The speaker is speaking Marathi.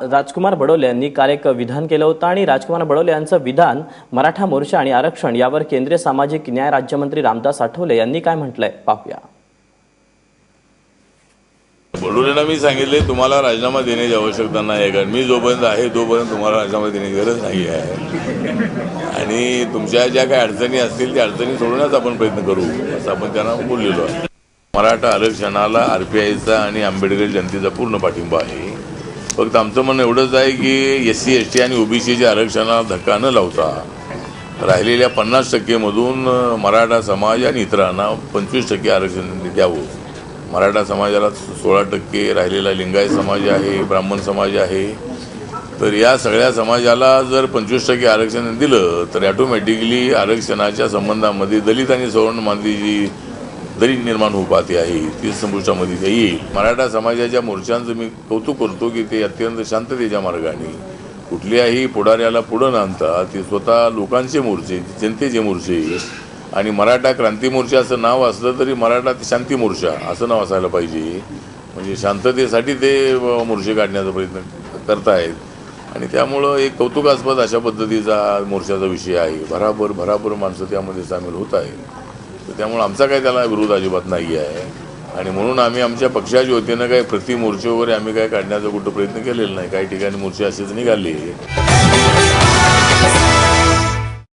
राजकुमार बडोले यांनी काल एक विधान केलं होतं आणि राजकुमार बडोले यांचं विधान मराठा मोर्चा आणि आरक्षण यावर केंद्रीय सामाजिक न्याय राज्यमंत्री रामदास आठवले यांनी काय म्हटलंय? पाहूया. बडोलेंना मी सांगितले तुम्हाला राजीनामा देण्याची आवश्यकता नाही आहे. कारण मी जोपर्यंत आहे तोपर्यंत तुम्हाला राजीनामा देण्याची गरज नाही आहे. आणि तुमच्या ज्या काही अडचणी असतील त्या अडचणी सोडवण्याचा आपण प्रयत्न करू असं आपण त्यांना बोललेलो आहे. मराठा आरक्षणाला आरपीआयचा आणि आंबेडकर जनतेचा पूर्ण पाठिंबा आहे. फक्त आमचं म्हणणं एवढंच आहे की एस सी एस टी आणि ओबीसीच्या आरक्षणाला धक्का न लावता राहिलेल्या पन्नास टक्केमधून मराठा समाज आणि इतरांना पंचवीस टक्के आरक्षण द्यावं. मराठा समाजाला सोळा टक्के राहिलेला लिंगायत समाज आहे ब्राह्मण समाज आहे. तर या सगळ्या समाजाला जर पंचवीस टक्के आरक्षण दिलं तर ॲटोमॅटिकली आरक्षणाच्या संबंधामध्ये दलित आणि सवर्णमानती जी दरी निर्माण होऊ पाहते आहे. ती संपुष्टामध्ये येईल. मराठा समाजाच्या मोर्चांचं मी कौतुक करतो की ते अत्यंत शांततेच्या मार्गाने कुठल्याही पुढाऱ्याला पुढं न आणता ते स्वतः लोकांचे मोर्चे जनतेचे मोर्चे आणि मराठा क्रांती मोर्चा असं नाव असलं तरी मराठा शांती मोर्चा असं नाव असायला पाहिजे. म्हणजे शांततेसाठी ते मोर्चे काढण्याचा प्रयत्न करतायत. आणि त्यामुळं एक कौतुकास्पद अशा पद्धतीचा मोर्चाचा विषय आहे. भराभर भराभर माणसं त्यामध्ये सामील होत आहेत. त्यामुळे आमचा काही त्याला विरोध अजिबात नाही आहे. आणि म्हणून आम्ही आमच्या पक्षाच्या वतीनं काही प्रति मोर्चे वगैरे आम्ही काय काढण्याचा कुठं प्रयत्न केलेला नाही. काही ठिकाणी मोर्चे असेच निघाले.